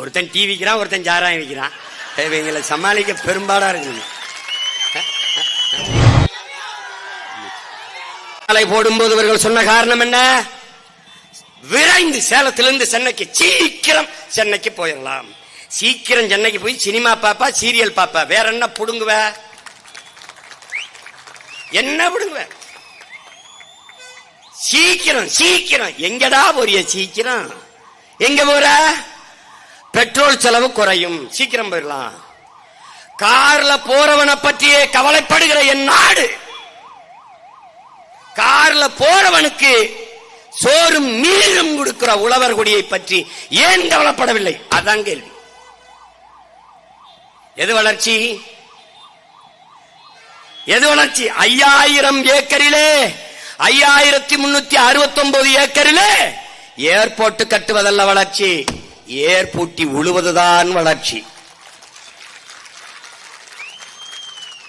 ஒருத்தன் டீ விற்கிறான் ஒருத்தன் சாராயம் விற்கிறான் இவங்களை சமாளிக்க பெரும்பாடா இருக்குது. மாலை போடும்போது இவர்கள் சொன்ன காரணம் என்ன? விரைந்து சேலத்திலிருந்து சென்னைக்கு சீக்கிரம் சென்னைக்கு போயிடலாம் சீக்கிரம் சென்னைக்கு போய் சினிமா பாப்பா சீரியல் பாப்பா. வேற என்ன புடுங்குவ? என்ன புடுங்குவ? சீக்கிரம் சீக்கிரம். எங்கடா போறிய சீக்கிரம்? எங்க போற? பெட்ரோல் செலவு குறையும். சீக்கிரம் போயிடலாம். கார்ல போறவனை பற்றியே கவலைப்படுகிற என் நாடு. கார்ல போறவனுக்கு சோறும் நீரும் கொடுக்கிற உழவர் கொடியை பற்றி ஏன் கவலைப்படவில்லை? அதான் கேள்வி. எது வளர்ச்சி? எது வளர்ச்சி? ஐயாயிரம் ஏக்கரிலே ஐயாயிரத்தி முன்னூத்தி அறுபத்தி ஒன்பது ஏக்கரிலே ஏர்போர்ட் கட்டுவதல்ல வளர்ச்சி. ஏற்பூட்டி உழுவதுதான் வளர்ச்சி.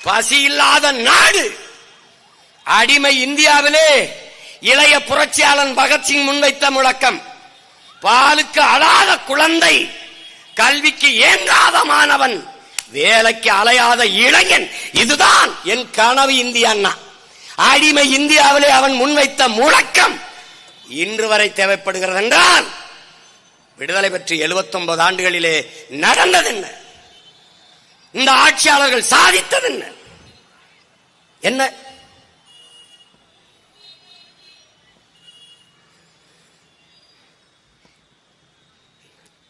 பசி இல்லாத நாடு. அடிமை இந்தியாவிலே இளைய புரட்சியாளன் பகத்சிங் முன்வைத்த முழக்கம். பாலுக்கு அழாத குழந்தை கல்விக்கு ஏங்காத மாணவன் வேலைக்கு அலையாத இளைஞன் இதுதான் என் கனவு இந்திய அண்ணா. அடிமை இந்தியாவிலே அவன் முன்வைத்த முழக்கம். இன்று வரை தேவைப்படுகிறது என்றான் விடுதலை பெற்று 79 ஆண்டுகளிலே நடந்தது என்ன இந்த ஆட்சியாளர்கள் சாதித்தது என்ன? என்ன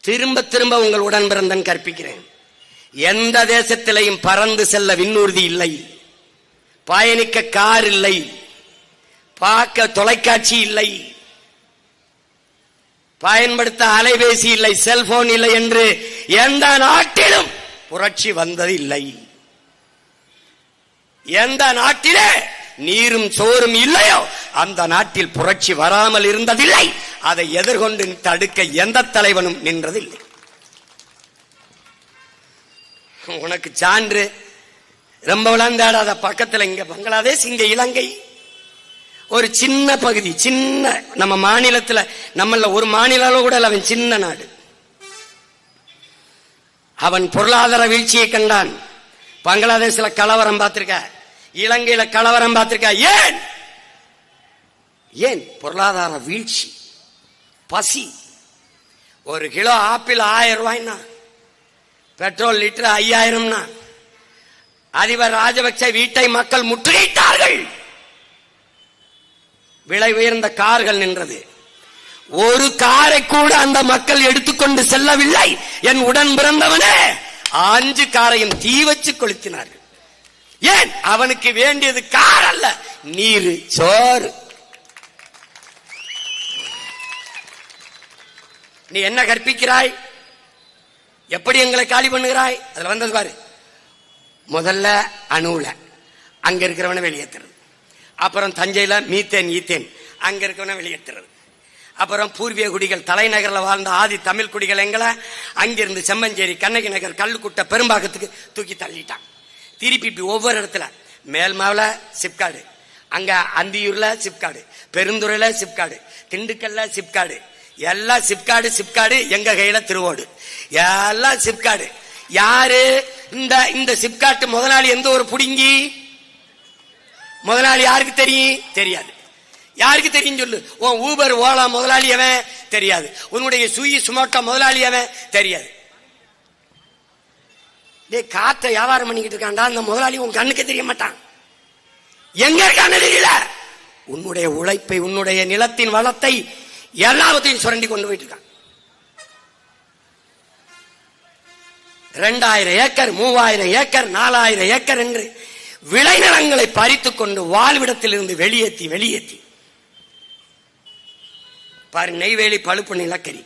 திரும்ப திரும்ப உங்கள் உடன் பிறந்தன் கற்பிக்கிறேன். எந்த தேசத்திலையும் பறந்து செல்ல விண்ணூர்தி இல்லை. பயணிக்க கார் இல்லை. பார்க்க தொலைக்காட்சி இல்லை. பயன்படுத்த அலைபேசி இல்லை செல்போன் இல்லை என்று எந்த நாட்டிலும் புரட்சி வந்தது இல்லை. எந்த நாட்டிலே நீரும் சோறும் இல்லையோ அந்த நாட்டில் புரட்சி வராமல் இருந்ததில்லை. அதை எதிர்கொண்டு தடுக்க எந்த தலைவனும் நின்றதில்லை. உனக்கு சான்று ரொம்ப விளந்தாடாத பக்கத்தில் இங்க பங்களாதேஷ் இங்க இலங்கை. ஒரு சின்ன பகுதி சின்ன நம்ம மாநிலத்தில் நம்மள ஒரு மாநிலம் கூட அவன் சின்ன நாடு. அவன் பொருளாதார வீழ்ச்சியை கண்டான். பங்களாதேஷ்ல கலவரம் பார்த்திருக்க. இலங்கையில கலவரம் பார்த்திருக்க. ஏன்? ஏன்? பொருளாதார வீழ்ச்சி. பசி. ஒரு கிலோ ஆப்பிள் ஆயிரம் ரூபாய்னா. பெட்ரோல் லிட்டர் ஐயாயிரம்னா. அதிபர் ராஜபக்ச வீட்டை மக்கள் முற்றுகையிட்டார்கள். விலை உயர்ந்த கார்கள் நின்றது. ஒரு காரை கூட அந்த மக்கள் எடுத்துக்கொண்டு செல்லவில்லை. என் உடன் பிறந்தவனே அஞ்சு காரையும் தீ வச்சு கொளுத்தினார்கள். ஏன்? அவனுக்கு வேண்டியது கார் அல்ல நீர் சோறு. நீ என்ன கற்பிக்கிறாய்? எப்படி எங்களை காலி பண்ணுகிறாய்? அதுல வந்தது பாரு. முதல்ல அணுல அங்க இருக்கிறவனை வெளியேற்றுறது அப்புறம் தஞ்சையில் மீத்தேன் ஈத்தேன். அங்கே இருக்கவன வெளியேற்றுறது. அப்புறம் பூர்வீக குடிகள் தலைநகரில் வாழ்ந்த ஆதி தமிழ் குடிகள் எங்களை அங்கிருந்து செம்மஞ்சேரி கண்ணகி நகர் கல்லுக்குட்ட பெரும்பாக்கத்துக்கு தூக்கி தள்ளிட்டான் திருப்பி இப்படி ஒவ்வொரு இடத்துல மேல்மாவில் சிப்காடு அங்கே அந்தியூரில் சிப்காடு பெருந்துறையில் சிப்காடு திண்டுக்கல்ல சிப்காடு எல்லாம் சிப்காடு சிப்காடு எங்க கையில திருவோடு. எல்லாம் சிப்காடு. யாரு? இந்த இந்த சிப்காட்டு முதலாளி எந்த ஒரு புடுங்கி? முதலாளி யாருக்கு தெரியும்? தெரியாது. யாருக்கு தெரியும் சொல்லு? உன் ஊபர் ஓலா முதலாளி அவன் தெரியாது. உன்னுடைய சுயி சுமோட்டா முதலாளி அவன் தெரியாது. டேய் காத்த வியாபாரம் பண்ணிக்கிட்டு இருக்காண்டா அந்த முதலாளி உன் கண்ணுக்கு தெரிய மாட்டான். எங்க இருக்கான்னு தெரியல. உன்னுடைய உழைப்பை உன்னுடைய நிலத்தின் வளத்தை எல்லாவற்றையும் சுரண்டி கொண்டு போயிட்டு இருக்கான். ரெண்டாயிரம் ஏக்கர் மூவாயிரம் ஏக்கர் நாலாயிரம் ஏக்கர் என்று விளைநிலங்களை பறித்துக் கொண்டு வாழ்விடத்தில் இருந்து வெளியேற்றி வெளியேற்றி பாரு நெய்வேலி பழுப்பு நிலக்கரி.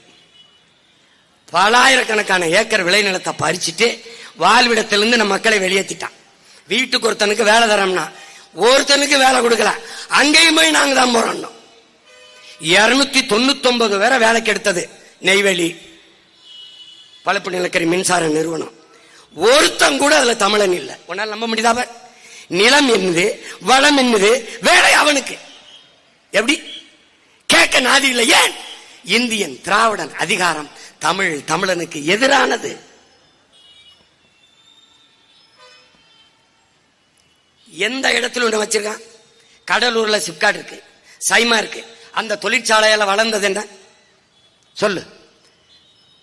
பலாயிரக்கணக்கான ஏக்கர் விளைநிலத்தை பறிச்சுட்டு வாழ்விடத்திலிருந்து நம்ம மக்களை வெளியேற்றிட்டான் வீட்டுக்கு ஒருத்தனுக்கு வேலை தரோம்னா ஒருத்தனுக்கு வேலை கொடுக்கல. அங்கேயும் போய் நாங்க தான் போறோம் இருநூத்தி தொண்ணூத்தி ஒன்பது பேரை வேலைக்கு எடுத்தது நெய்வேலி பழுப்பு நிலக்கரி மின்சார நிறுவனம். ஒருத்தன் கூட அதுல தமிழன் இல்லை. உன்னால நம்ப முடியுதாவ நிலம் என்னது? வளம் என்னது? வேலை அவனுக்கு. எப்படி? கேட்க நாதி இல்லை. ஏன்? இந்தியன் திராவிடன் அதிகாரம் தமிழ் தமிழனுக்கு எதிரானது. எந்த இடத்துல ஒண்ணு வச்சிருக்கான்? கடலூர்ல சிப்காட் இருக்கு சைமா இருக்கு. அந்த தொழிற்சாலையில வளர்ந்தது என்ன? சொல்லு.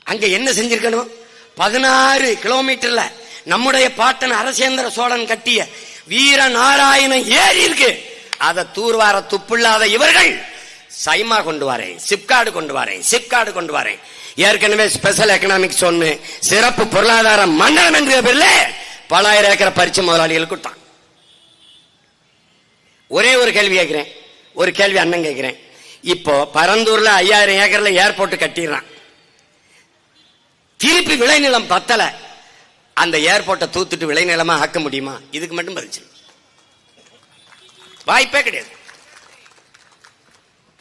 அங்க என்ன செஞ்சிருக்கணும்? பதினாறு கிலோமீட்டர்ல நம்முடைய பாட்டன் அரசேந்திர சோழன் கட்டிய வீர நாராயணன் ஏறி இருக்கு. அதை தூர்வார துப்பில்லாத இவர்கள் சைமா கொண்டு வரேன் சிப்காடு கொண்டு வரேன் சிப்காடு கொண்டு வரேன். ஏற்கனவே ஸ்பெஷல் எக்கனாமிக் சொன்னு சிறப்பு பொருளாதார மண்டலம் என்ற பேர்ல பலாயிரம் ஏக்கர் பரிச்சு முதலாளிகள் கொடுத்தான். ஒரே ஒரு கேள்வி கேட்கிறேன். ஒரு கேள்வி அண்ணன் கேட்கிறேன். இப்போ பரந்தூர்ல ஐயாயிரம் ஏக்கர்ல ஏர்போர்ட் கட்டிடுறான். திருப்பி விளைநிலம் பத்தல. அந்த ஏர்போர்ட்டை தூத்துட்டு விளைநிலமா ஆக்க முடியுமா? இதுக்கு மட்டும் பதில் சொல்லு. வாய்ப்பே கிடையாது.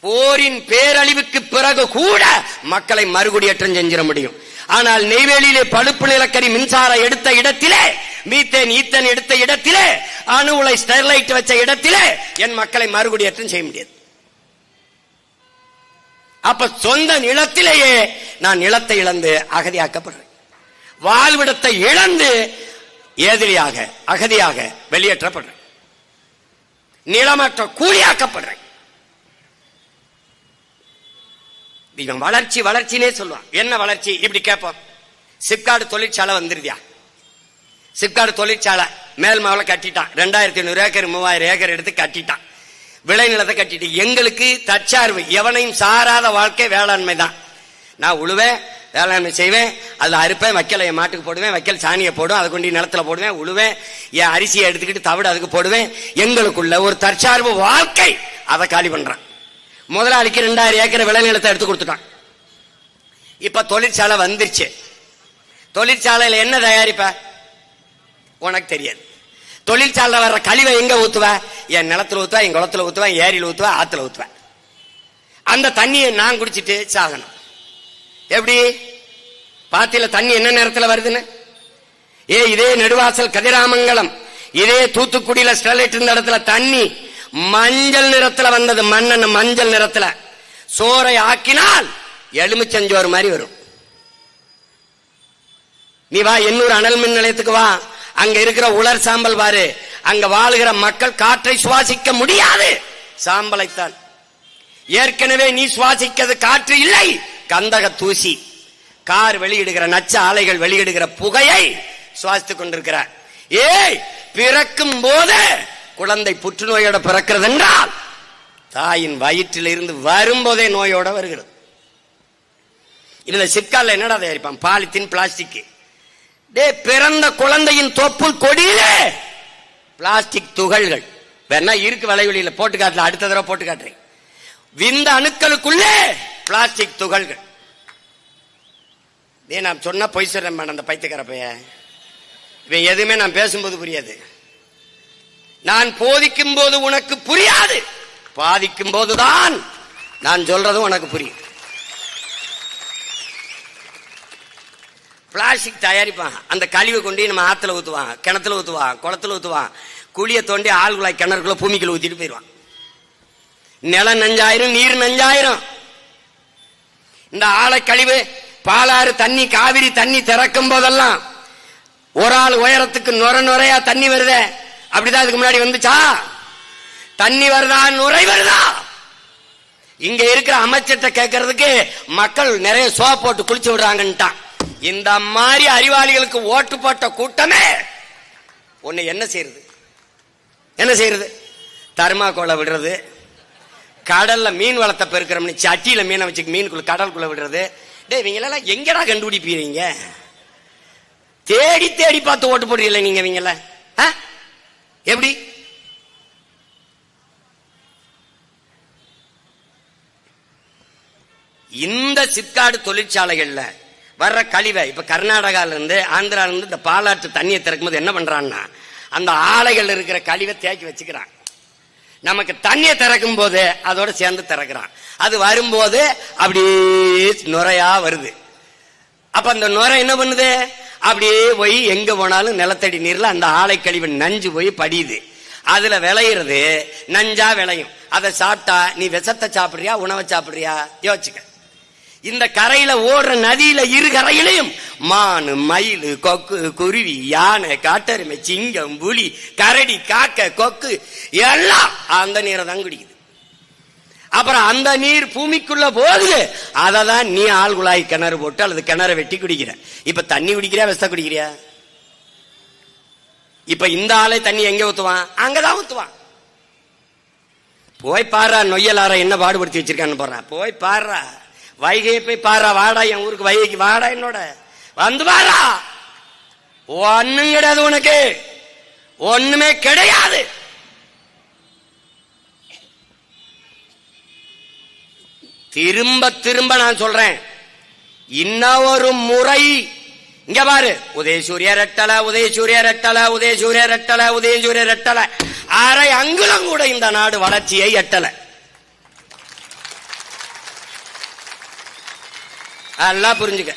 போரின் பேரழிவுக்கு பிறகு கூட மக்களை மறுகுடியேற்றம் செஞ்சிட முடியும். ஆனால் நெய்வேலியிலே பழுப்பு நிலக்கரி மின்சாரம் எடுத்த இடத்திலே மீத்தேன் ஈத்தன் எடுத்த இடத்திலே அணு உலை ஸ்டெர்லைட் வச்ச இடத்திலே என் மக்களை மறுகுடியேற்றம் செய்ய முடியாது. அப்ப சொந்த நிலத்திலேயே நான் நிலத்தை இழந்து அகதியாக்கப்படுறேன். வாழ்விடத்தை இழந்து ஏதிரியாக அகதியாக வெளியேற்றப்படுறேன். நிலமற்ற கூலியாக்கப்படுறேன். இவன் வளர்ச்சி வளர்ச்சினே சொல்லுவான். என்ன வளர்ச்சி? இப்படி கேட்போம். சிப்காடு தொழிற்சாலை வந்துருதியா? சிப்காடு தொழிற்சாலை மேல் மாவளை கட்டிட்டான். ரெண்டாயிரத்தி ஐநூறு ஏக்கர் மூவாயிரம் ஏக்கர் எடுத்து கட்டிட்டான். விளைநிலத்தை கட்டிட்டு எங்களுக்கு தற்சார்பு. எவனையும் சாராத வாழ்க்கை வேளாண்மை தான். நான் உழுவேன் வேளாண்மை செய்வேன் அதில் அறுப்பேன் வைக்கலை என் மாட்டுக்கு போடுவேன் வைக்கல் சாணியை போடுவேன் அதை கொண்டு நிலத்துல போடுவேன் உழுவேன் என் அரிசியை எடுத்துக்கிட்டு தவிடு அதுக்கு போடுவேன். எங்களுக்குள்ள ஒரு தற்சார்பு வாழ்க்கை அதை காலி பண்ணுறான் முதலாளிக்கு ரெண்டாயிரம் ஏக்கர் விளைநிலத்தை எடுத்து கொடுத்துட்டான். இப்போ தொழிற்சாலை வந்துருச்சு. தொழிற்சாலையில் என்ன தயாரிப்ப? உனக்கு தெரியாது. தொழிற்சாலை வர்ற கழிவை எங்கே ஊற்றுவேன் என் நிலத்துல ஊற்றுவேன் என் குளத்துல ஊற்றுவேன் ஏரியில் ஊற்றுவேன் ஆற்றுல ஊற்றுவேன் அந்த தண்ணியை நான் குடிச்சிட்டு சாகணும். எப்படி? பாத்தியில தண்ணி என்ன நேரத்தில் வருதுன்னு? ஏ இதே நெடுவாசல் கதிராமங்கலம். இதே தூத்துக்குடியில ஸ்டெர்லைட் இருந்த இடத்துல தண்ணி மஞ்சள் நிறத்துல வந்தது மண்ணன் மஞ்சள் நிறத்துல. சோறை ஆக்கினால் எலுமிச்சஞ்சோறு மாதிரி வரும். நீ வா எண்ணூர் அனல் மின் நிலையத்துக்கு வா. அங்க இருக்கிற உலர் சாம்பல் பாரு. அங்க வாழுகிற மக்கள் காற்றை சுவாசிக்க முடியாது. சாம்பலைத்தான். ஏற்கனவே நீ சுவாசிக்கிறது காற்று இல்லை. கந்தக தூசி. கார் வெளியிடுகிற நச்ச ஆலைகள் வெளியிடுகிற புகையை சுவாசித்துக் கொண்டிருக்கிறார். ஏய் பிறக்கும் போது குழந்தை புற்றுநோயோட பிறக்கிறது என்றால் தாயின் வயிற்றில் இருந்து வரும்போதே நோயோட வருகிறது. இதுல சிக்கால என்னடா தயாரிப்பான்? பாலித்தீன் பிளாஸ்டிக் டே பிறந்த குழந்தையின் தொப்புள் கொடியிலே பிளாஸ்டிக் துகள்கள். வேணா இருக்கு வலைவெளியில போட்டு காட்டல அடுத்த தடவை போட்டு காட்டுறேன் விந்த அணுக்களுக்குள்ளே பிளாஸ்டிக் துகள்கள். டே நான் சொன்ன பொய் சொல்றேன் மேடம் அந்த பைத்தியக்கார பையன். இவன் எதுவுமே நான் பேசும்போது புரியாது. நான் போதிக்கும் போது உனக்கு புரியாது. பாதிக்கும் போதுதான் நான் சொல்றதும் உனக்கு புரியும். பிளாஸ்டிக் தயாரிப்பான் அந்த கழிவை கொண்டு நம்ம ஆத்துல ஊற்றுவான் கிணத்துல ஊற்றுவான் குளத்துல ஊற்றுவான் குழியை தோண்டி ஆழ்குழாய் கிணறுக்குள்ள பூமிக்குள்ள ஊத்திட்டு போயிடுவான் நிலம் நஞ்சாயிரம் நீர் நஞ்சாயிரம். இந்த ஆழக்கழிவு பாலாறு தண்ணி காவிரி தண்ணி திறக்கும் போதெல்லாம் ஒரு ஆள் உயரத்துக்கு நுர நுரையா தண்ணி வருதே. அப்படிதான் அதுக்கு முன்னாடி வந்துச்சா? தண்ணி வருதா? நுரை வருதா? இங்க இருக்கிற அமைச்சர்கிட்ட கேட்கறதுக்கு மக்கள் நிறைய சோ போட்டு குளிச்சு விடுறாங்கன்ட்டான். இந்த மாதிரி அறிவாளிகளுக்கு ஓட்டு போட்ட கூட்டமே உன்னை என்ன செய்யறது? என்ன செய்யறது? தர்மாக்கோலை விடுறது. கடல்ல மீன் வளத்தை பெருக்கிறோம்னு சட்டியில மீனை வச்சு மீனுக்குள்ள கடலுக்குள்ள விடுறது. டேய் இவங்களெல்லாம் எங்கடா கண்டுபிடிப்பீங்க? தேடி தேடி பார்த்து ஓட்டு போடுறீங்களா நீங்க இவங்கள ஆ? எப்படி? இந்த சிப்காடு தொழிற்சாலைகள்ல வர்ற கழிவை இப்ப கர்நாடகால இருந்து ஆந்திரால இருந்து இந்த பாலாற்று தண்ணியை திறக்கும்போது என்ன பண்றான்னா அந்த ஆலைகள் இருக்கிற கழிவை தேக்கி வச்சுக்கிறான் நமக்கு தண்ணியை திறக்கும் போது அதோட சேர்ந்து திறக்கிறான். அது வரும்போது அப்படியே நுரையா வருது. அப்ப அந்த நுரை என்ன பண்ணுது? அப்படியே போய் எங்க போனாலும் நிலத்தடி நீர்ல அந்த ஆலை கழிவு நஞ்சு போய் படியுது. அதுல விளையிறது நஞ்சா விளையும். அதை சாப்பிட்டா நீ விஷத்தை சாப்பிடுறியா? உணவை சாப்பிடுறியா? யோசிச்சுக்க. இந்த கரையில ஓடுற நதியில இரு கரையிலையும் மானு மயில் கொக்கு குருவி யானை காட்டெருமை சிங்கம் புலி கரடி காக்க கொக்கு எல்லாம் அந்த நீரை தான் குடிக்குது. அப்புறம் அந்த நீர் பூமிக்குள்ள போகுது. அதை தான் நீ ஆள் குழாய் கிணறு போட்டு அல்லது கிணறு வெட்டி குடிக்கிற. இப்ப தண்ணி குடிக்கிறியா வெஸ்த குடிக்கிறியா? இப்ப இந்த ஆளை தண்ணி எங்க ஊத்துவான்? அங்கதான் ஊத்துவான். போய் பாரு நொய்யலார என்ன பாடுபடுத்தி வச்சிருக்கான்னு போறான் போய் பாடுறா. வைகையை போய் பாரா வாடா என் ஊருக்கு வைகைக்கு வாடா என்னோட. வந்து பாரா. ஒண்ணும் கிடையாது உனக்கு. ஒண்ணுமே கிடையாது. திரும்ப திரும்ப நான் சொல்றேன். இன்னும் ஒரு முறை இங்க பாரு. உதயசூரிய ரெட்டல உதயசூரிய ரெட்டல உதயசூரிய ரெட்டல உதயசூரிய ரெட்டல. அரை அங்குலம் கூட இந்த நாடு வளர்ச்சியை எட்டலை. நல்லா புரிஞ்சுக்க.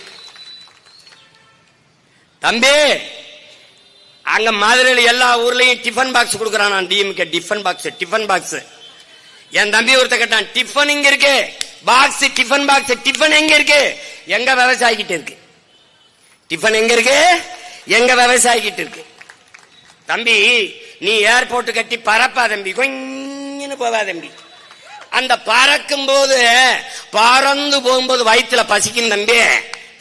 தம்பி அங்க மதுரையில் எல்லா ஊர்லயும் டிஃபன் பாக்ஸ் கொடுக்கறான்? நான் DMK tiffin box tiffin box என் தம்பி ஒருத்த கேட்டான் டிஃபன் இங்க இருக்கு. பாக்ஸ் டிஃபன் பாக்ஸ் டிஃபன் எங்க இருக்கு? எங்க விவசாயிக்கிட்ட இருக்கு. டிஃபன் எங்க இருக்கு? எங்க விவசாயிக்கிட்ட இருக்கு. தம்பி நீ ஏர்போர்ட் கட்டி பறப்பா தம்பி. கொஞ்சம் போவா தம்பி. அந்த பறக்கும் போது பறந்து போகும்போது வயிற்றுல பசிக்கும் தம்பி.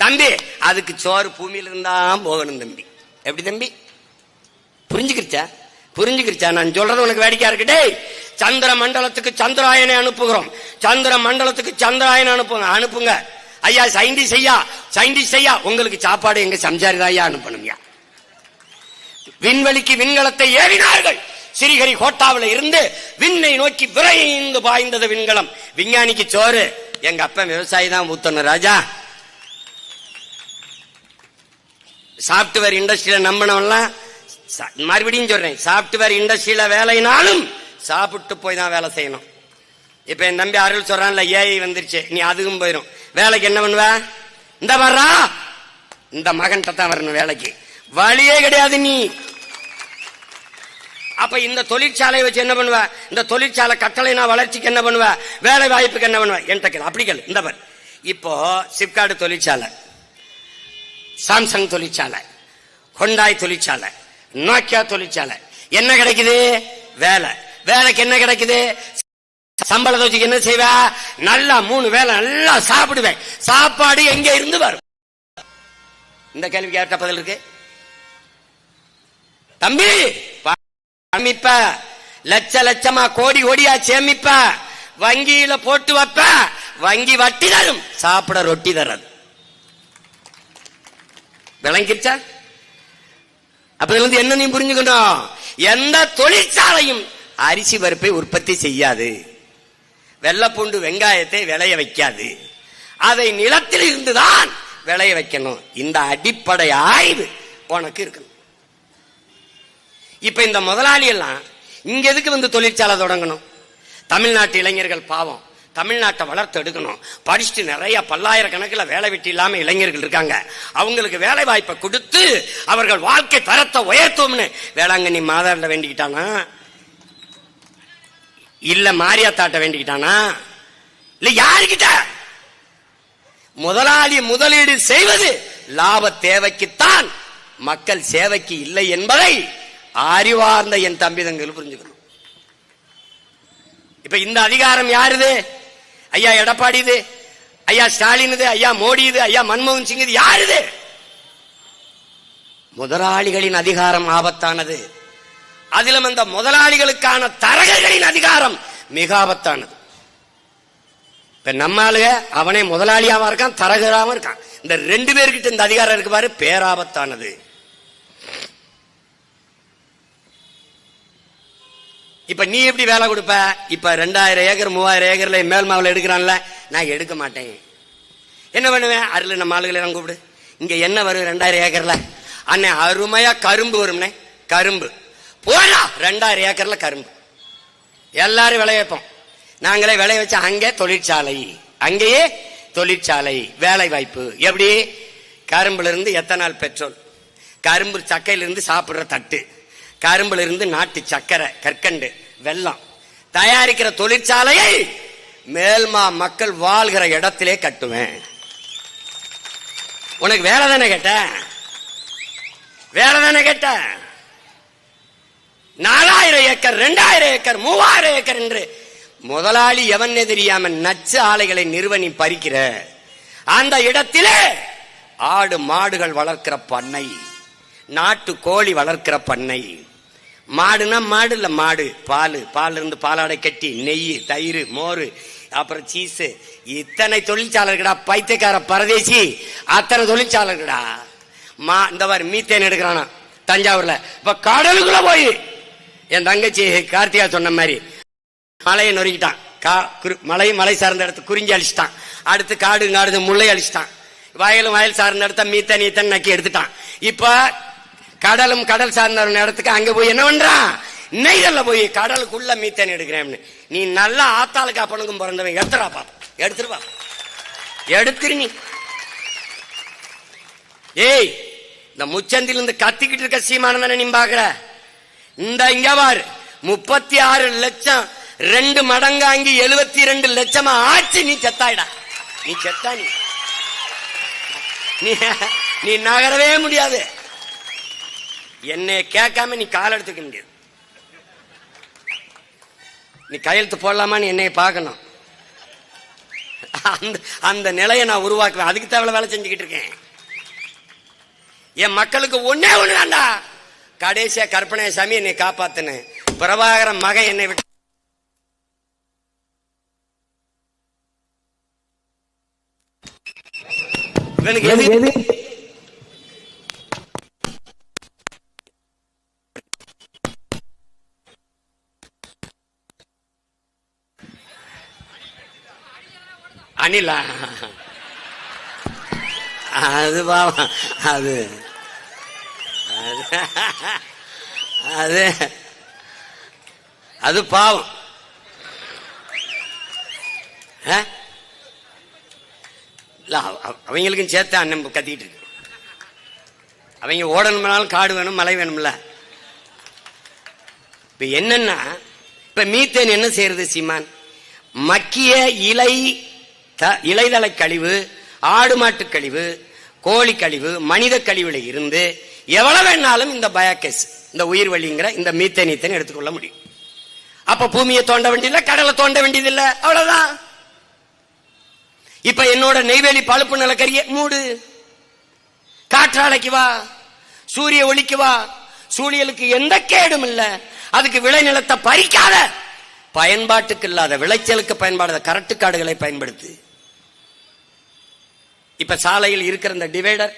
தம்பி அதுக்கு சோறு பூமியில இருந்தா போகணும் தம்பி. எப்படி தம்பி? புரிஞ்சுக்கிருச்சா? புரிஞ்சுக்கிருச்சா? நான் சொல்றது உனக்கு வேடிக்கையா இருக்கட்டே சந்திர மண்டலத்துக்கு சந்திராயனை அனுப்புகிறோம். சந்திர மண்டலத்துக்கு சந்திராயனை அனுப்புங்க அனுப்புங்க. ஐயா சயின்டிஸ்ட் ஐயா சயின்டிஸ்ட் ஐயா உங்களுக்கு சாப்பாடு எங்க சம்சாரிதா ஐயா அனுப்பணும்யா. விண்வெளிக்கு விண்கலத்தை ஏறினார்கள் ஸ்ரீஹரி கோட்டாவில் இருந்து விண்ணை நோக்கி விரைந்து பாய்ந்தது விண்கலம். விஞ்ஞானிக்கு சோறு. எங்க அப்பன் விவசாயி தான் ஊத்தணும் ராஜா. சாப்ட்வேர் இண்டஸ்ட்ரியில நம்பினவெல்லாம் மறுபடியும் சொல்றேன். சாப்ட்வேர் இண்டஸ்ட்ரியில வேலைனாலும் சாப்பிட்டு போய் தான் வேலை செய்யணும். இப்ப என் தம்பி அருள் சொல்றான்ல ஏஐ வந்துருச்சு. நீ அதுக்கும் போயிரும். வேலைக்கு என்ன பண்ணுவ? இந்த வர்றா? இந்த மகன்கிட்ட தான் வரணும் வேலைக்கு. வழியே கிடையாது நீ. அப்ப இந்த தொழிற்சாலையை வச்சு என்ன பண்ணுவ? இந்த தொழிற்சாலை கட்டளைனா வளர்ச்சிக்கு என்ன பண்ணுவ? வேலை வாய்ப்புக்கு என்ன பண்ணுவ? என்கிட்ட அப்படி கேளு. இந்த மாதிரி இப்போ சிப்காடு தொழிற்சாலை சாம்சங் தொழிற்சாலை ஹொண்டாய் தொழிற்சாலை நோக்கியா தொழிற்சாலை. என்ன கிடைக்குது? வேலை. வேலைக்கு என்ன கிடைக்குது? சம்பளத்தை வச்சுக்கு என்ன செய்வ? நல்லா மூணு வேலை நல்லா சாப்பிடுவேன் சாப்பாடு எங்க இருந்து வரும்? இந்த கேள்விக்கு யார்கிட்ட பதில் இருக்கு? தம்பி! சேமிப்ப. லட்ச லட்சமா கோடி கோடியா சேமிப்ப. வங்கியில போட்டு வைப்ப. வங்கி வட்டி தரும். சாப்பிட ரொட்டி தரது. விளங்கிருச்சா? அப்ப இருந்து என்ன நீ புரிஞ்சுக்கணும்? எந்த தொழிற்சாலையும் அரிசி பருப்பை உற்பத்தி செய்யாது. வெள்ளப்பூண்டு வெங்காயத்தை விளைய வைக்காது. அதை நிலத்தில் இருந்துதான் விளைய வைக்கணும். இந்த அடிப்படை ஆய்வு உனக்கு இருக்கணும். இப்ப இந்த முதலாளி எல்லாம் இங்க எதுக்கு வந்து தொழிற்சாலை தொடங்கணும்? தமிழ்நாட்டு இளைஞர்கள் பாவம். தமிழ்நாட்டை வளர்த்து எடுக்கணும். படிச்சுட்டு நிறைய பல்லாயிரக்கணக்கில் வேலை வெட்டி இல்லாமல் இளைஞர்கள் இருக்காங்க. அவங்களுக்கு வேலை வாய்ப்பை கொடுத்து அவர்கள் வாழ்க்கை தரத்தை உயர்த்தும்னு வேளாங்கண்ணி மாதாண்ட வேண்டிக்கிட்டானா? இல்ல மாரியாத்தாட்ட வேண்டிக்கிட்டானா? இல்ல யாருக்கிட்ட முதலாளி முதலீடு செய்வது லாப தேவைக்குத்தான். மக்கள் சேவைக்கு இல்லை என்பதை அறிவார்ந்த என் தம்பி தங்கள் புரிஞ்சுக்கணும். இப்ப இந்த அதிகாரம் யாருது? ஐயா எடப்பாடி இது ஐயா ஸ்டாலின் இது ஐயா மோடி இது ஐயா மன்மோகன் சிங் இது யாருது? முதலாளிகளின் அதிகாரம் ஆபத்தானது. அதிலும் அந்த முதலாளிகளுக்கான தரகர்களின் அதிகாரம் மிக ஆபத்தானது. இப்ப நம்ம ஆளுக அவனே முதலாளியாவும் இருக்கான் தரகராவும் இருக்கான். இந்த ரெண்டு பேர்கிட்ட இந்த அதிகாரம் இருக்கு பாரு பேராபத்தானது. இப்ப நீ எப்படி வேலை கொடுப்ப? இப்ப ரெண்டாயிரம் ஏக்கர் மூவாயிரம் ஏக்கர்ல மேல் மாவில் எடுக்கிறான்ல நான் எடுக்க மாட்டேன். என்ன பண்ணுவேன்? அருள் நம்ம ஆளுகளை எல்லாம் கூப்பிடு. இங்க என்ன வரும் ரெண்டாயிரம் ஏக்கர்ல? அண்ணே அருமையா கரும்பு வரும்னே கரும்பு. போடா! ரெண்டாயிரம் ஏக்கர்ல கரும்பு. எல்லாரும் விளைய வைப்போம். நாங்களே விளைய வச்ச அங்கே தொழிற்சாலை. அங்கேயே தொழிற்சாலை வேலை வாய்ப்பு. எப்படி? கரும்புல இருந்து எத்தனால் பெட்ரோல்? கரும்பு சக்கையிலிருந்து சாப்பிடுற தட்டு. கரும்புல இருந்து நாட்டு சக்கரை கற்கண்டு வெல்லம். தயாரிக்கிற தொழிற்சாலையை மேல்மா மக்கள் வாழ்கிற இடத்திலே கட்டுவேன். உனக்கு வேலை தானே கேட்டேன் வேலை தானே கேட்டேன் நாலாயிரம் ஏக்கர் ரெண்டாயிரம் ஏக்கர் மூவாயிரம் ஏக்கர் என்று முதலாளி எவன் தெரியாம நச்சு ஆலைகளை நிறுவனி பறிக்கிற? அந்த இடத்திலே ஆடு மாடுகள் வளர்க்கிற பண்ணை நாட்டு கோழி வளர்க்கிற பண்ணை மாடுனா மாடு இல்ல மாடு. பால். பால் இருந்து பாலாடை கட்டி நெய் தயிர் மோர் அப்புறம் சீஸ் இத்தனை தொழிற்சாலைகடா பைத்தியக்கார பரதேசி. அத்தனை தொழிற்சாலைகடா மா இந்த மாதிரி மீத்தேன் எடுக்கிறானா தஞ்சாவூர்ல. இப்ப கடலுக்குள்ள போய். என் தங்கச்சி கார்த்திகா சொன்ன மாதிரி மலையை நொறுக்கிட்டான். கா குரு- மலை மலை சார்ந்த இடத்து குறிஞ்சி அழிச்சிட்டான். அடுத்து காடு காடு முல்லை அழிச்சிட்டான். வயலும் வயல் சார்ந்த இடத்த மீத்தன் ஈத்தன் நக்கி எடுத்துட்டான். இப்போ கடலும் கடல் சார்ந்த இடத்துக்கு அங்க போய் என்ன பண்றான் நெய்தல்ல போய் கடலுக்குள்ள மீத்தன் எடுக்கிறேன் நீ நல்லா ஆத்தாளுக்கு அப்பனுக்கும் பிறந்தவன். எடுத்துடா பாப்பா. எடுத்துருவா எடுத்துரு நீ. ஏய் இந்த முச்சந்தில இருந்து கத்திக்கிட்டு இருக்க சீமானந்தனை நீ பாக்குற? இந்த இங்க பாரு. முப்பத்தி ஆறு லட்சம் ரெண்டு மடங்காங்கி எழுபத்தி ரெண்டு லட்சமா ஆச்சு. நீ செத்தாயிடா. நீ செத்தா நீ. நீ நீ நகரவே முடியாது. என்னை கேட்காம நீ கால் எடுத்துக்க முடியாது. நீ கையெழுத்து போடலாமான்னு என்னைய பார்க்கணும். அந்த அந்த நிலையை நான் உருவாக்குவேன். அதுக்கு தேவையில்ல வேலை செஞ்சுக்கிட்டு இருக்கேன். என் மக்களுக்கு ஒன்னே ஒண்ணு தான்டா கடைசியா கற்பனை சாமி என்னை காப்பாத்துன பிரபாகரன் மகன் என்னை விட்டு இவனுக்கு எது? எது அது பாவம். அது. அது- அது பாவம். அவங்களுக்கும் சேர்த்து அண்ணன் கத்திக்கிட்டு இருக்கு. அவங்க ஓடணும்னாலும் காடு வேணும் மலை வேணும்ல. இப்ப என்னன்னா இப்ப மீத்தேன் என்ன செய்யறது சீமான்? மக்கிய இலை த- இலைதலை கழிவு ஆடு மாட்டு கழிவு கோழி கழிவு மனித கழிவுல இருந்து எவ்வளவு வேணாலும் இந்த பயோகேஸ் இந்த உயிர் வழிங்கிற இந்த மீத்தேன் ஈத்தேன் எடுத்துக்கொள்ள முடியும். அப்ப பூமியை தோண்ட வேண்டியதில்லை கடலை தோண்ட வேண்டியதில்லை அவ்வளவுதான். இப்ப என்னோட நெய்வேலி பழுப்பு நிலக்கரிய மூடு. காற்றாலைக்கு வா சூரிய ஒளிக்கு வா சூழியலுக்கு எந்த கேடும் இல்ல. அதுக்கு விளைநிலத்தை பறிக்காத. பயன்பாட்டுக்கு இல்லாத விளைச்சலுக்கு பயன்பாடாத கரட்டு காடுகளை பயன்படுத்து. இப்ப சாலையில் இருக்கிற இந்த டிவைடர்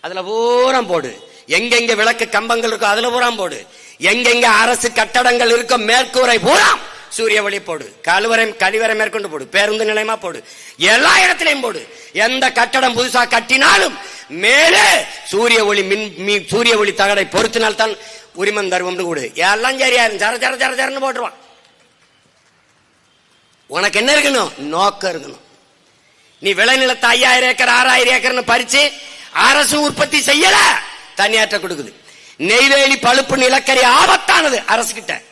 அதுல பூரம் போடு. எங்கெங்க விளக்கு கம்பங்கள் இருக்கோ அதுல பூராம் போடு. எங்கெங்க அரசு கட்டடங்கள் இருக்கோ மேற்கூரை பூராம் சூரிய ஒளி போடு. கழுவரை கழிவறை மேற்கொண்டு போடு. பேருந்து நிலையமா போடு. எல்லா இடத்திலையும் போடு. எந்த கட்டடம் புதுசா கட்டினாலும் மேலே சூரிய ஒளி மின் சூரிய ஒளி தகடை பொருத்தினால்தான் உரிமம் தருவம்னு கூடு. எல்லாம் சரியா இருக்கு. ஜர ஜர ஜர ஜரன்னு போட்டுருவான். உனக்கு என்ன இருக்கணும்? நோக்கம் இருக்கணும். நீ விளைநிலத்தை ஐயாயிரம் ஏக்கர் ஆறாயிரம் ஏக்கர்னு பறிச்சு அரசு உற்பத்தி செய்யல. தனியாற்ற கொடுக்குது. நெய்வேலி பழுப்பு நிலக்கரி ஆபத்தானது அரசு கிட்ட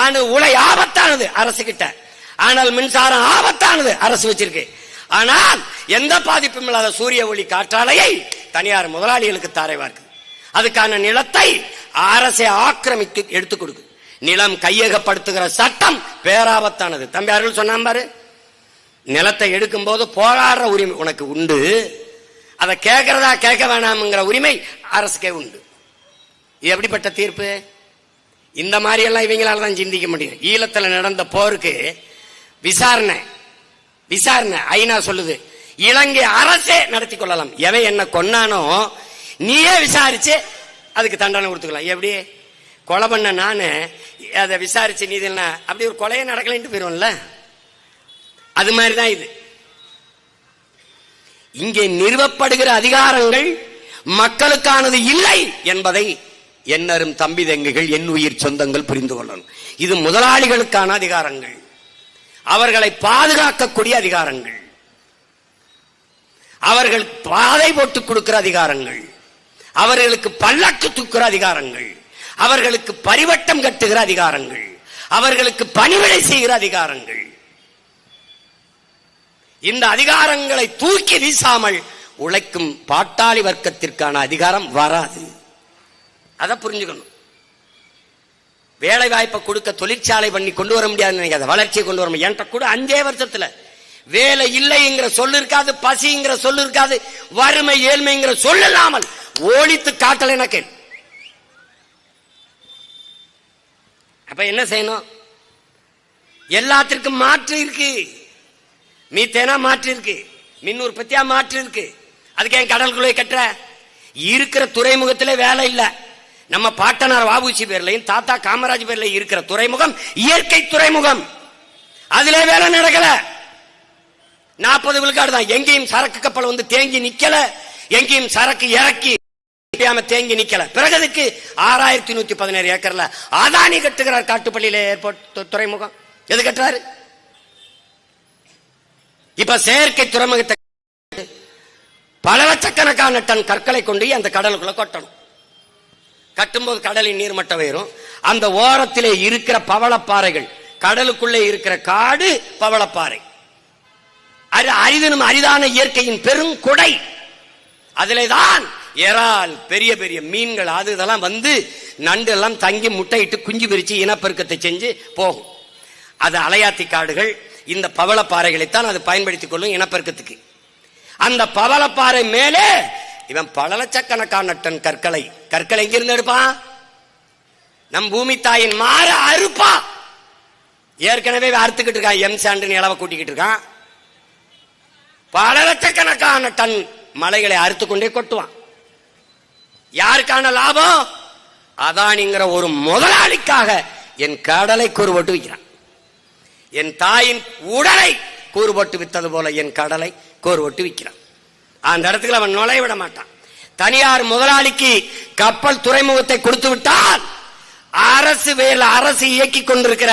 ஆனு உலை ஆபத்தானது அரசு கிட்ட ஆனால் மின்சாரம் ஆபத்தானது அரசு வச்சிருக்கு. ஆனால் எந்த பாதிப்பும் இல்லாத சூரிய ஒளி காற்றாலையை தனியார் முதலாளிகளுக்கு தாரைவார்க்கு அதுக்கான நிலத்தை அரசை ஆக்கிரமித்து எடுத்துக் கொடுக்கு நிலம் கையகப்படுத்துகிற சட்டம் பேராபத்தானது. தம்பி அருள் சொன்னான் பாரு. நிலத்தை எடுக்கும் போது போராடுற உரிமை உனக்கு உண்டு. அதை கேட்கறதா கேட்க வேணாம்ங்கிற உரிமை அரசுக்கே உண்டு. இது எப்படிப்பட்ட தீர்ப்பு? இந்த மாதிரி எல்லாம் இவங்களால தான் சிந்திக்க முடியும். ஈழத்தில் நடந்த போருக்கு விசாரணை விசாரணை ஐநா சொல்லுது இலங்கை அரசே நடத்தி கொள்ளலாம். எவன் என்ன கொன்னானோ நீயே விசாரிச்சு அதுக்கு தண்டனை கொடுத்துக்கலாம். எப்படி? கொலை பண்ண நானு அதை விசாரிச்சு நீதி அப்படி ஒரு கொலையே நடக்கலைன்ட்டு போயிருவோம்ல. அது மாதிரி தான் இது. இங்கே நிறுவப்படுகிற அதிகாரங்கள் மக்களுக்கானது இல்லை என்பதை என்னரும் தம்பி தங்கைகள் என் உயிர் சொந்தங்கள் புரிந்து கொள்ளணும். இது முதலாளிகளுக்கான அதிகாரங்கள். அவர்களை பாதுகாக்கக்கூடிய அதிகாரங்கள். அவர்கள் பாதை போட்டு கொடுக்கிற அதிகாரங்கள். அவர்களுக்கு பல்லக்கு தூக்குற அதிகாரங்கள். அவர்களுக்கு பரிவட்டம் கட்டுகிற அதிகாரங்கள். அவர்களுக்கு பணிவிடை செய்கிற அதிகாரங்கள். இந்த அதிகாரங்களை தூக்கி வீசாமல் உழைக்கும் பாட்டாளி வர்க்கத்திற்கான அதிகாரம் வராது. அதை புரிஞ்சுக்கணும். வேலை வாய்ப்பை கொடுக்க தொழிற்சாலை பண்ணி கொண்டு வர முடியாதுன்னு நினைக்காத. வளர்ச்சியை கொண்டு வர முடியும் என்கிட்ட கூட அஞ்சே வருஷத்துல வேலை இல்லைங்கிற சொல்லு இருக்காது பசிங்கிற சொல்லு இருக்காது வறுமை ஏழ்மைங்கிற சொல்லு இல்லாமல் ஓடித்து காட்டல எனக்கு அப்ப என்ன செய்யணும்? எல்லாத்திற்கும் மாற்று இருக்கு. மீத்தேனா மாற்று இருக்கு. மின் உற்பத்தியா மாற்று இருக்கு. அதுக்கு ஏன் கடலுக்குள்ளே கட்டுற? இருக்கிற துறைமுகத்திலே வேலை இல்லை. நம்ம பாட்டனார் வாபுசி பேர்லையும் தாத்தா காமராஜ் பேர்ல இருக்கிற துறைமுகம் இயற்கை துறைமுகம். அதிலே வேலை நடக்கல. நாற்பது விழுக்காடு தான். எங்கேயும் சரக்கு கப்பல் வந்து தேங்கி நிக்கல. எங்கேயும் சரக்கு இறக்கி தேங்கி நிக்கல. பிறகு அதுக்கு ஆறாயிரத்தி நூத்தி பதினேழு ஏக்கர்ல அதானி கட்டுகிறார் காட்டுப்பள்ளியில ஏர்போர்ட் துறைமுகம். எது கட்டுறாரு? இப்ப செயற்கை துறைமுகத்தை பல லட்சக்கணக்கான டன் கற்களை கொண்டு அந்த கடலுக்குள்ள கொட்டணும். கட்டும்போது கடலின் நீர்மட்டம் உயரும். அந்த ஓரத்திலே இருக்கிற பவளப்பாறைகள் கடலுக்குள்ளே இருக்கிற காடு பவளப்பாறை. அது அரிதனும் அரிதான இயற்கையின் பெருங்கொடை அதிலே தான் இறால் பெரிய பெரிய மீன்கள் அது இதெல்லாம் வந்து நண்டு எல்லாம் தங்கி முட்டையிட்டு குஞ்சு பிரிச்சு இனப்பெருக்கத்தை செஞ்சு போகும். அது அலையாத்தி காடுகள் இந்த பவளப்பாறைகளைத்தான் அது பயன்படுத்திக் கொள்ளும் இனப்பெருக்கத்துக்கு. அந்த பவளப்பாறை மேலே இவன் பல லட்சக்கணக்கான டன் கற்களை. கற்களை எங்கிருந்து எடுப்பான் நம் பூமி தாயின் மாற அறுப்பா. ஏற்கனவே அறுத்துக்கிட்டு இருக்கான் எம் சாண்டு நிலவை கூட்டிக்கிட்டு இருக்கான். பல லட்சக்கணக்கான டன் மலைகளை அறுத்து கொண்டே கொட்டுவான். யாருக்கான லாபம்? அதானிங்கிற ஒரு முதலாளிக்காக என் கடலை கூறுபட்டு வைக்கிறான். என் தாயின் உடலை கூறுபட்டு வித்தது போல என் கடலை கூறுபட்டு விற்கிறான் அந்த இடத்துக்கு அவன் நுழைய விட மாட்டான். தனியார் முதலாளிக்கு கப்பல் துறைமுகத்தை கொடுத்து விட்டால் அரசு வேலை அரசு இயக்கி கொண்டிருக்கிற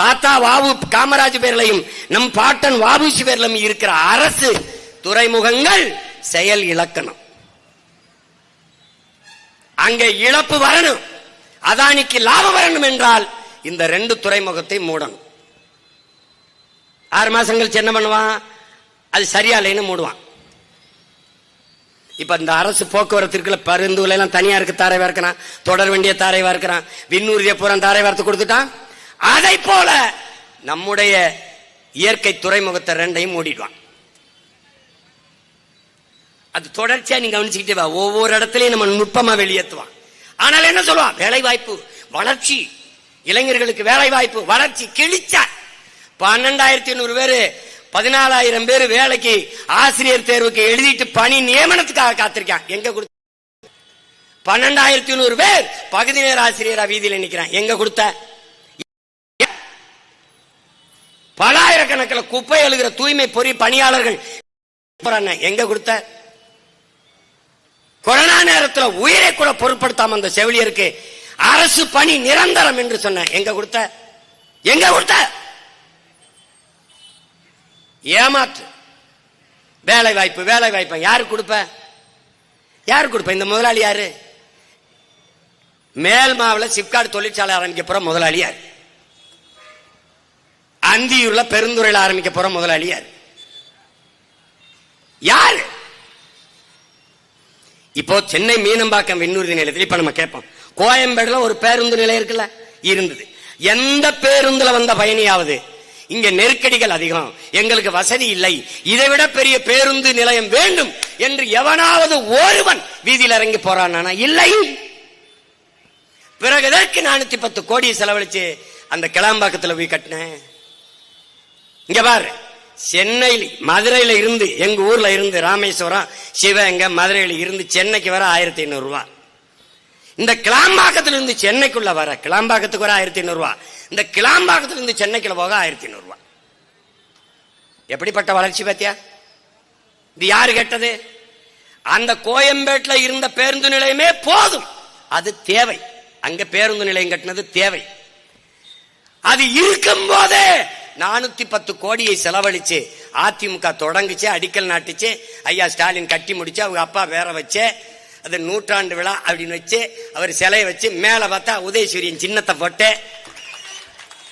தாத்தா வாவு காமராஜ் பேர்லையும் நம் பாட்டன் வாபுசி பேர்லையும் இருக்கிற அரசு துறைமுகங்கள் செயல் இலக்கணம். அங்கே இழப்பு வரணும். அதானிக்கு லாபம் வரணும் என்றால் இந்த ரெண்டு துறைமுகத்தை மூடணும். ஆறு மாதம் கழிச்சு என்ன பண்ணுவான் அது சரியா இல்லைன்னு மூடுவான். இப்போ இந்த அரசு போக்குவரத்துக்குள்ள பரிந்துகளை தனியாக தனியாருக்கு தாரை வார்க்கிறான் தொடர் வேண்டிய தாரை வார்க்கிறான் விண்ணூர்திய பூரா தாரை வார்த்து கொடுத்துட்டான் அதை போல நம்முடைய இயற்கை துறைமுகத்தை ரெண்டையும் மூடிடுவான். அது தொடர்ச்சியா நீங்க கவனிச்சுக்கிட்டே வா. ஒவ்வொரு இடத்துலையும் நம்ம நுட்பமா வெளியேற்றுவான். ஆனால் என்ன சொல்லுவான்? வேலை வாய்ப்பு வளர்ச்சி. இளைஞர்களுக்கு வேலை வாய்ப்பு வளர்ச்சி கிழிச்சா பன்னெண்டாயிரத்தி ஐநூறு பேரு பதினாலாயிரம் பேர் வேலைக்கு ஆசிரியர் தேர்வுக்கு எழுதிட்டு பணி நியமனத்துக்காக காத்திருக்கான் எங்க கொடுத்த? பன்னெண்டாயிரத்தி நூறு பேர் பகுதி நேர ஆசிரியரா வீதியில நிக்கிறான் எங்க கொடுத்த? பலாயிரக்கணக்கில் குப்பை எழுகிற தூய்மை பொறி பணியாளர்கள். எங்க கொடுத்த? கொரோனா நேரத்தில் உயிரை கூட பொருட்படுத்தாம அந்த செவிலியருக்கு அரசு பணி நிரந்தரம் என்று சொன்ன. எங்க கொடுத்த? எங்க கொடுத்த? ஏமாற்று. வேலை வாய்ப்பு வேலை வாய்ப்பை யாரு கொடுப்ப? யாரு கொடுப்ப? இந்த முதலாளி யாரு? மேல் மாவுல சிப்காட் தொழிற்சாலை ஆரம்பிக்க போற முதலாளி யாரு? அந்தியூர்ல பெருந்துறையில் ஆரம்பிக்க போற முதலாளி யாரு? யாரு? இப்போ சென்னை மீனம்பாக்கம் விண்ணூர்தி நிலையத்தில் இப்ப நம்ம கேட்போம். கோயம்பேடுல ஒரு பேருந்து நிலையம் இருக்குல்ல? இருந்தது. எந்த பேருந்துல வந்த பயணியாவது? இங்க நெருக்கடிகள் அதிகம். எங்களுக்கு வசதி இல்லை. இதை விட பெரிய பேருந்து நிலையம் வேண்டும் என்று எவனாவது ஒருவன் வீதியில் இறங்கி போறான் இல்லை. பிறகு எதற்கு நானூத்தி பத்து கோடி செலவழிச்சு அந்த கிளாம்பாக்கத்துல போய் கட்டினேன்? இங்க பாரு. சென்னையில் மதுரையில இருந்து எங்க ஊர்ல இருந்து ராமேஸ்வரம் சிவகங்கை மதுரையில இருந்து சென்னைக்கு வர ஆயிரத்தி ஐநூறு ரூபாய் இந்த கிளாம்பாக்கத்துல இருந்து சென்னைக்குள்ள வர கிளாம்பாக்கத்துக்கு வர ஆயிரத்தி ஐநூறு ரூபாய் இந்த கிளாம்பாக்கத்துல இருந்து சென்னைக்குள்ள போக ஆயிரத்தி ஐநூறுரூவா எப்படிப்பட்ட வளர்ச்சி பார்த்தியா இது யாரு கேட்டது? அந்த கோயம்பேட்டில் இருந்த பேருந்து நிலையமே போதும். அது தேவை. அங்க பேருந்து நிலையம் கட்டினது தேவை. அது இருக்கும் போதே நானூத்தி பத்து கோடியை செலவழிச்சு அதிமுக தொடங்குச்சு அடிக்கல் நாட்டுச்சு. ஐயா ஸ்டாலின் கட்டி முடிச்சு அவங்க அப்பா வேற வச்சு அது நூற்றாண்டு விழா அப்படின்னு வச்சு அவர் சிலையை வச்சு மேலே பார்த்தா உதயசூரியன் சின்னத்தை போட்டு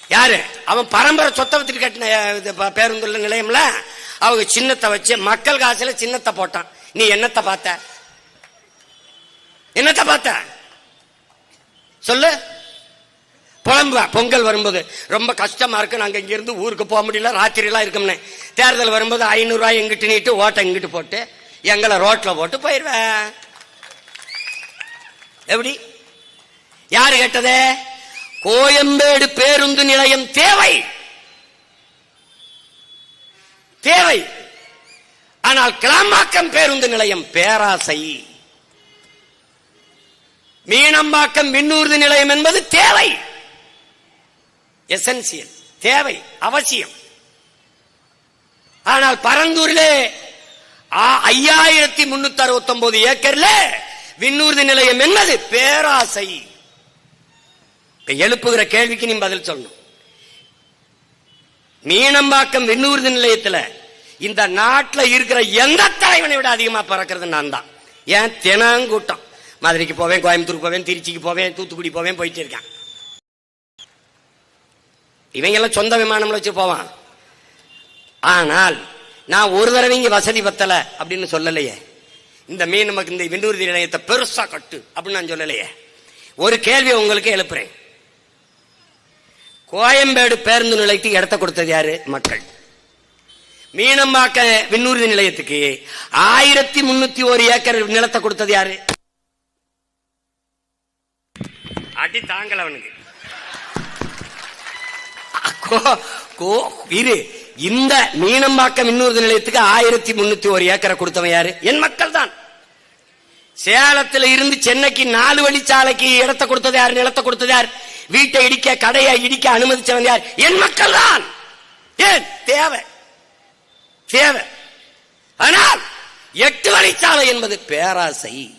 யாரு? அவன் பரம்பரை சொத்தை வச்சுட்டு கட்டின இது பேருந்துள்ள நிலையம்ல? அவங்க சின்னத்தை வச்சு மக்கள் காசுல சின்னத்தை போட்டான். நீ என்னத்தை பார்த்த? என்னத்தை பார்த்த? சொல்லு. புலம்புவ. பொங்கல் வரும்போது. ரொம்ப கஷ்டமா இருக்கு. நாங்க இங்கிருந்து ஊருக்கு போக முடியல. ராத்திரிலாம் இருக்கும்னு. தேர்தல் வரும்போது ஐநூறு ரூபாய் எங்கிட்டு நீட்டு ஓட்டை இங்கிட்டு போட்டு எங்களை ரோட்ல போட்டு போயிருவேன். எப்படி? யாரு கேட்டதே? கோயம்பேடு பேருந்து நிலையம் தேவை. தேவை. ஆனால் கிளாம்பாக்கம் பேருந்து நிலையம் பேராசை. மீனம்பாக்கம் விண்ணூர்தி நிலையம் என்பது தேவை. எசென்சியல் தேவை அவசியம். ஆனால் பரந்தூரிலே ஆ- ஐயாயிரத்தி முன்னூத்தி அறுபத்தி ஒன்பது ஏக்கர்ல விண்ணூர்தி நிலையம் என்பது பேராசை. எழுப்புகிற கேள்விக்கு நீ பதில் சொல்லணும். மீனம்பாக்கம் விண்ணூர்தி நிலையத்தில் இந்த நாட்டில் இருக்கிற எந்த தலைவனை விட அதிகமா பறக்கிறது நான் தான் ஏன்? தினங்கூட்டம். மதுரைக்கு போவேன் கோயம்புத்தூர் போவேன் திருச்சிக்கு போவேன் தூத்துக்குடி போவேன் போயிட்டு இருக்கேன். இவங்க எல்லாம் சொந்த விமானம்ல வச்சு போவான். ஆனால் நான் ஒரு தடவை இங்க வசதி பத்தல அப்படின்னு சொல்லலையே. இந்த மீன் நமக்கு இந்த விண்ணூர்தி நிலையத்தை பெருசா கட்டு அப்படின்னு நான் சொல்லலையே. ஒரு கேள்வியை உங்களுக்கு எழுப்புறேன். கோயம்பேடு பேருந்து நிலையத்துக்கு இடத்த கொடுத்தது யாரு? மக்கள். மீனம்பாக்க விண்ணூர்தி நிலையத்துக்கு ஆயிரத்தி முன்னூத்தி ஒரு ஏக்கர் நிலத்தை கொடுத்தது யாரு? அடி தாங்கல அவனுக்கு. கோ- இரு. இந்த மீனம்பாக்கம் விண்ணூர்தி நிலையத்துக்கு ஆயிரத்தி முன்னூத்தி ஒரு ஏக்கரை கொடுத்தவன் யாரு? என் மக்கள் தான். சேலத்துல இருந்து சென்னைக்கு நாலு வழிச்சாலைக்கு இடத்தை கொடுத்தது யார்? நிலத்தை கொடுத்தது யார்? வீட்டை இடிக்க கடையை இடிக்க அனுமதிச்சவன் யார்? என் மக்கள் தான் ஏன்? தேவை. தேவை. ஆனால் எட்டு வழிச்சாலை என்பது பேராசை.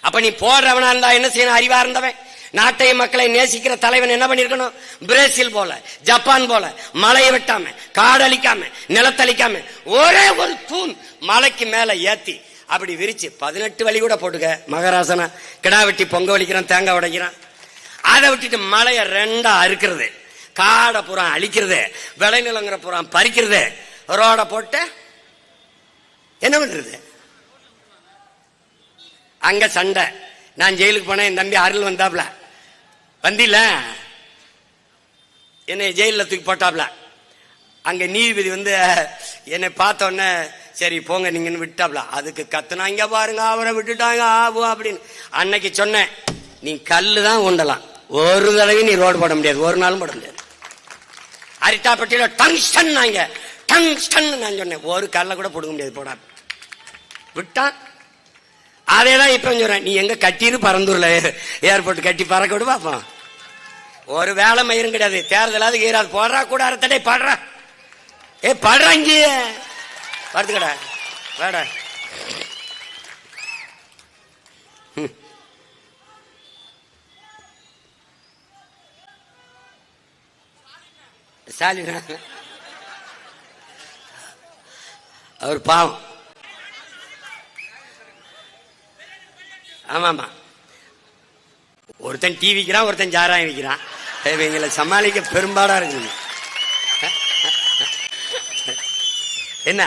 அப்ப நீ போடுறவனா இருந்தா என்ன செய்யணும்? அறிவா இருந்தவன். நாட்டை மக்களை நேசிக்கிற தலைவன் என்ன பண்ணிருக்கணும்? பிரேசில் போல ஜப்பான் போல மலையை வெட்டாம காடழிக்காம நிலத்தளிக்காம ஒரே ஒரு தூண் மலைக்கு மேல ஏத்தி அப்படி விரிச்சு பதினெட்டு வழி கூட போட்டுக்க மகராசனா. கிடா வெட்டி பொங்க வலிக்கிறான் தேங்காய் உடைக்கிறான். அதை விட்டுட்டு மலையை ரெண்டா அறுக்கிறது. காடை புறம் அழிக்கிறது. விளைநிலங்கிற புறம் பறிக்கிறது. ரோட போட்டு என்ன பண்றது? அங்க சண்டை. நான் ஜெயிலுக்கு போனேன் என் தம்பி அருள் வந்தாப்ல. வந்தில? என்னை ஜெயிலில் தூக்கி போட்டாப்ல. அங்க நீதிபதி வந்து என்னை பார்த்த உடனே சரி போங்க நீங்கன்னு விட்டாப்ல. அதுக்கு கத்துனாங்க பாருங்க அவரை விட்டுட்டாங்க ஆகும் அப்படின்னு. அன்னைக்கு சொன்னேன் நீ கல்லு தான் உண்டலாம் ஒரு தடவை நீ ரோடு போட முடியாது. ஒரு நாளும் போட முடியாது. அரிட்டாப்பட்டியில டங்ஸ்டன் நாங்க டங்ஸ்டன் நான் சொன்னேன். ஒரு கல்ல கூட போடுக்க முடியாது. போடா. விட்டான் அதே தான் இப்போ சொல்றேன். நீ எங்க கட்டின்னு பறந்தூர்ல ஏர்போர்ட் கட்டி பறக்க விடு ஒரு வேலை மயிரும் கிடையாது. தேர்தலாவது ஈராது போடுறா கூட அறுத்தடே பாடுறா. ஏ படுறா இங்கே படுத்துக்கடா. வேடா. ஸ்டாலினா அவர் பாவம். ஆமா ஆமா ஒருத்தன் டீ விற்கிறான் ஒருத்தன் சாராயம் விற்கிறான் இவங்களை சமாளிக்க பெரும்பாடா இருக்குது. என்ன?